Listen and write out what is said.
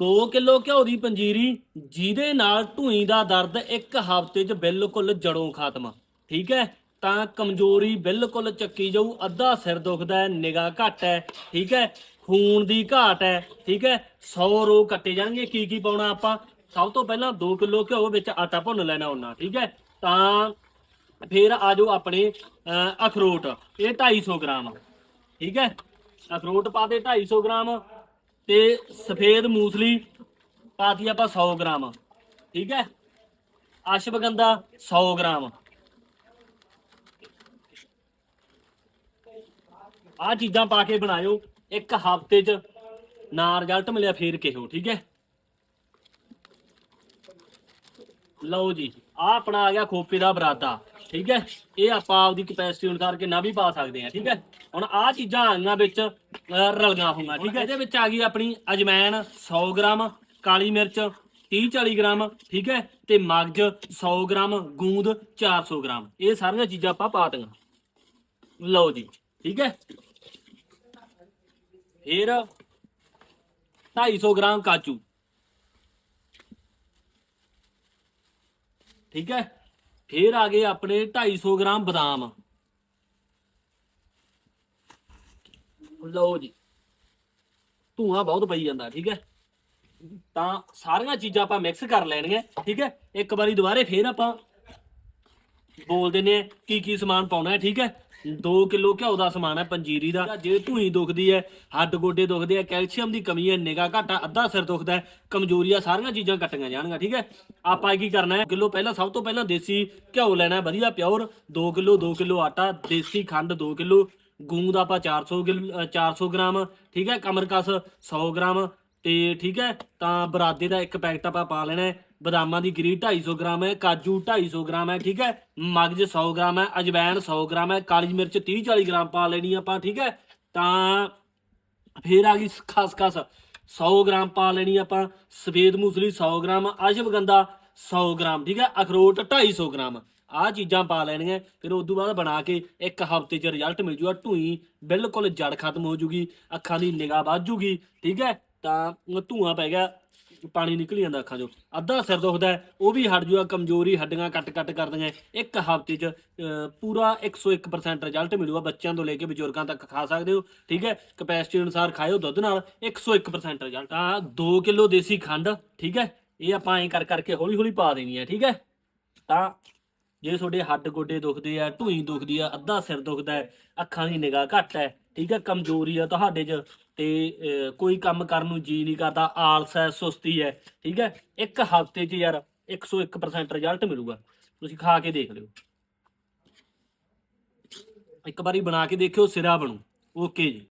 2 kilo ਘਿਓ ਦੀ ਪੰਜੀਰੀ, ਜਿਹਦੇ ਨਾਲ ਢੂਈ ਦਾ ਦਰਦ ਇੱਕ ਹਫ਼ਤੇ 'ਚ ਬਿਲਕੁਲ ਜੜੋਂ ਖਾਤਮਾ। ਠੀਕ ਹੈ? ਤਾਂ ਕਮਜ਼ੋਰੀ ਬਿਲਕੁਲ ਚੱਕੀ ਜਾਊ, ਅੱਧਾ ਸਿਰ ਦੁਖਦਾ ਹੈ, ਨਿਗਾਹ ਘੱਟ ਹੈ, ਠੀਕ ਹੈ? ਖੂਨ ਦੀ ਘਾਟ ਹੈ, ਠੀਕ ਹੈ? 100 ਰੋਗ ਕੱਟੇ ਜਾਣਗੇ, ਕੀ ਕੀ ਪਾਉਣਾ ਆਪਾਂ? ਸਭ ਤੋਂ ਪਹਿਲਾਂ 2 ਕਿਲੋ ਘਿਓ ਵਿੱਚ ਆਟਾ ਭੁੰਨ ਲੈਣਾ ਉਹਨਾਂ, ਠੀਕ ਹੈ? ਤਾਂ ਫਿਰ ਆ ਜਾਓ ਆਪਣੇ ਅਖਰੋਟ, ਇਹ 250 ਗ੍ਰਾਮ। ਠੀਕ ਹੈ? ਅਖਰੋਟ ਪਾ ਦੇ 250 ਗ੍ਰਾਮ। ਤੇ ਸਫੇਦ ਮੂਸਲੀ ਪਾਤੀ ਆਪਾਂ 100 ਗ੍ਰਾਮ। ਠੀਕ ਹੈ? ਅਸ਼ਵਗੰਧਾ 100 ਗ੍ਰਾਮ। ਆ ਚੀਜ਼ਾਂ ਪਾ ਕੇ ਬਣਾਇਓ, ਇੱਕ ਹਫ਼ਤੇ ਚ ਨਾ ਰਿਜ਼ਲਟ ਮਿਲਿਆ ਫੇਰ ਕਿਹੋ, ਠੀਕ ਹੈ? ਲਓ ਜੀ ਆ ਆਪਣਾ ਆ ਗਿਆ ਖੋਪੇ ਦਾ ਬਰਾਦਾ, ਠੀਕ ਹੈ? ਇਹ ਆਪਾਂ ਆਪਦੀ ਕਪੈਸਿਟੀ ਅਨੁਸਾਰ ਕਿੰਨਾ ਵੀ ਪਾ ਸਕਦੇ ਹਾਂ, ਠੀਕ ਹੈ? ਹੁਣ ਆ ਚੀਜ਼ਾਂ ਆਈਆਂ ਵਿੱਚ ਅਹ, ਰਲੀਆਂ ਹੋਈਆਂ ਠੀਕ ਹੈ। ਇਹਦੇ ਵਿੱਚ ਆ ਗਈ ਆਪਣੀ ਅਜਮੈਨ 100 ਗ੍ਰਾਮ ਕਾਲੀ ਮਿਰਚ 30 40 ਗ੍ਰਾਮ ਠੀਕ ਹੈ? ਤੇ ਮਗਜ 100 ਗ੍ਰਾਮ ਗੂੰਦ 400 ਗ੍ਰਾਮ। ਇਹ ਸਾਰੀਆਂ ਚੀਜ਼ਾਂ ਆਪਾਂ ਪਾ ਦਿੱਤੀਆਂ। ਲਓ ਜੀ ਠੀਕ ਹੈ? ਫਿਰ 250 ਗ੍ਰਾਮ ਕਾਜੂ। ਠੀਕ ਹੈ? ਫਿਰ ਆ ਗਏ ਆਪਣੇ 250 ਗ੍ਰਾਮ ਬਦਾਮ। ਲਓ ਜੀ। ਧੂਆਂ ਬਹੁਤ ਪਈ ਜਾਂਦਾ, ਠੀਕ ਹੈ? ਤਾਂ ਸਾਰੀਆਂ ਚੀਜ਼ਾਂ ਆਪਾਂ ਮਿਕਸ ਕਰ ਲੈਣੀਆਂ, ਠੀਕ ਹੈ? ਇੱਕ ਵਾਰੀ ਦੁਬਾਰੇ ਫੇਰ ਆਪਾਂ ਬੋਲ ਦਿੰਨੇ ਆ ਕੀ ਕੀ ਸਮਾਨ ਪਾਉਣਾ ਹੈ, ਠੀਕ ਹੈ? 2 ਕਿਲੋ ਘਿਓ ਦਾ ਸਮਾਨ ਹੈ, ਪੰਜੀਰੀ ਦਾ। ਜੇ ਧੂਈ ਦੁਖਦੀ ਹੈ, ਹੱਡ ਗੋਡੇ ਦੁਖਦੇ ਆ, ਕੈਲਸ਼ੀਅਮ ਦੀ ਕਮੀ ਹੈ ਨਿਗਾ ਘਾਟਾ, ਅੱਧਾ ਸਿਰ ਦੁਖਦਾ ਹੈ, ਕਮਜ਼ੋਰੀਆਂ ਸਾਰੀਆਂ ਚੀਜ਼ਾਂ ਕੱਟੀਆਂ ਜਾਣਗੀਆਂ, ਠੀਕ ਹੈ? ਆਪਾਂ ਕੀ ਕਰਨਾ ਹੈ? ਕਿਲੋ ਪਹਿਲਾਂ, ਸਭ ਤੋਂ ਪਹਿਲਾਂ ਦੇਸੀ ਘਿਓ ਲੈਣਾ ਵਧੀਆ ਪਿਓਰ 2 ਕਿਲੋ 2 ਕਿਲੋ ਆਟਾ, ਦੇਸੀ ਖੰਡ 2 ਕਿਲੋ। ਗੂੰਦ ਆਪਾਂ 400 ਗਿਲ- ਅ, 400 ਗ੍ਰਾਮ ਠੀਕ ਹੈ ਕਮਰਕਸ 100 ਗ੍ਰਾਮ ਤੇ ਠੀਕ ਹੈ ਤਾਂ ਬਰਾਦੇ ਦਾ ਇੱਕ ਪੈਕਟ ਆਪਾਂ ਪਾ ਲੈਣਾ ਹੈ। ਬਦਾਮਾਂ ਦੀ ਗਰੀ 250 ਗ੍ਰਾਮ ਹੈ ਕਾਜੂ 250 ਗ੍ਰਾਮ ਹੈ ਠੀਕ ਹੈ ਮਗਜ 100 ਗ੍ਰਾਮ ਹੈ ਅਜਵਾਇਣ 100 ਗ੍ਰਾਮ ਹੈ ਕਾਲੀ ਮਿਰਚ 30 40 ਗ੍ਰਾਮ ਪਾ ਲੈਣੀ ਆਪਾਂ ਠੀਕ ਹੈ ਤਾਂ ਫੇਰ ਆ ਗਈ ਖਸਖਸ 100 ਗ੍ਰਾਮ ਪਾ ਲੈਣੀ ਆਪਾਂ ਸਫੇਦ ਮੂਸਲੀ 100 ਗ੍ਰਾਮ ਅਸ਼ਵਗੰਧਾ 100 ਗ੍ਰਾਮ ਠੀਕ ਹੈ ਅਖਰੋਟ 250 ਗ੍ਰਾਮ। ਆਹ ਚੀਜ਼ਾਂ ਪਾ ਲੈਣੀਆਂ ਫਿਰ ਉਸ ਤੋਂ ਬਾਅਦ ਬਣਾ ਕੇ ਇੱਕ ਹਫ਼ਤੇ ਚ ਰਿਜ਼ਲਟ ਮਿਲ ਜੂਗਾ ਢੂਈ ਬਿਲਕੁਲ ਜੜ ਖਤਮ ਹੋ ਜੂਗੀ ਅੱਖਾਂ ਦੀ ਨਿਗਾਹ ਵੱਧ ਜੂਗੀ ਠੀਕ ਹੈ? ਤਾਂ ਧੂਆਂ ਪੈ ਗਿਆ ਪਾਣੀ ਨਿਕਲ ਜਾਂਦਾ ਅੱਖਾਂ ਚੋਂ ਅੱਧਾ ਸਿਰ ਦੁਖਦਾ ਉਹ ਵੀ ਹਟ ਜੂਗਾ ਕਮਜ਼ੋਰੀ ਹੱਡੀਆਂ ਕੱਟ ਕੱਟ ਕਰਦੀਆਂ ਇੱਕ ਹਫ਼ਤੇ ਚ ਅਹ, ਪੂਰਾ 101% ਰਿਜ਼ਲਟ ਮਿਲੂਗਾ ਬੱਚਿਆਂ ਤੋਂ ਲੈ ਕੇ ਬਜ਼ੁਰਗਾਂ ਤੱਕ ਖਾ ਸਕਦੇ ਹੋ ਠੀਕ ਹੈ? ਕਪੈਸਿਟੀ ਅਨੁਸਾਰ ਖਾਇਓ ਦੁੱਧ ਨਾਲ 101% ਰਿਜ਼ਲਟ ਤਾਂ 2 ਕਿਲੋ ਦੇਸੀ ਖੰਡ ਠੀਕ ਹੈ? ਇਹ ਆਪਾਂ ਐਂ ਕਰ ਕਰਕੇ ਹੌਲੀ ਹੌਲੀ ਪਾ ਦੇਣੀ ਹੈ ਠੀਕ ਹੈ? ਤਾਂ ਜੇ ਤੁਹਾਡੇ ਹੱਡ ਗੋਡੇ ਦੁਖਦੇ ਆ ਢੂਈ ਦੁਖਦੀ ਆ, ਅੱਧਾ ਸਿਰ ਦੁਖਦਾ ਹੈ, ਅੱਖਾਂ ਦੀ ਨਿਗਾਹ ਘੱਟ ਹੈ, ਠੀਕ ਹੈ, ਕਮਜ਼ੋਰੀ ਆ ਤੁਹਾਡੇ 'ਚ, ਤੇ ਕੋਈ ਕੰਮ ਕਰਨ ਨੂੰ ਜੀ ਨਹੀਂ ਕਰਦਾ, ਆਲਸ ਹੈ, ਸੁਸਤੀ ਹੈ, ਠੀਕ ਹੈ, ਇੱਕ ਹਫ਼ਤੇ 'ਚ ਯਾਰ 101% ਰਿਜ਼ਲਟ ਮਿਲੂਗਾ, ਤੁਸੀਂ ਖਾ ਕੇ ਦੇਖ ਲਿਓ। ਇੱਕ ਵਾਰੀ ਬਣਾ ਕੇ ਦੇਖਿਓ, ਸਿਰਾ ਬਣੂ ਓਕੇ ਜੀ।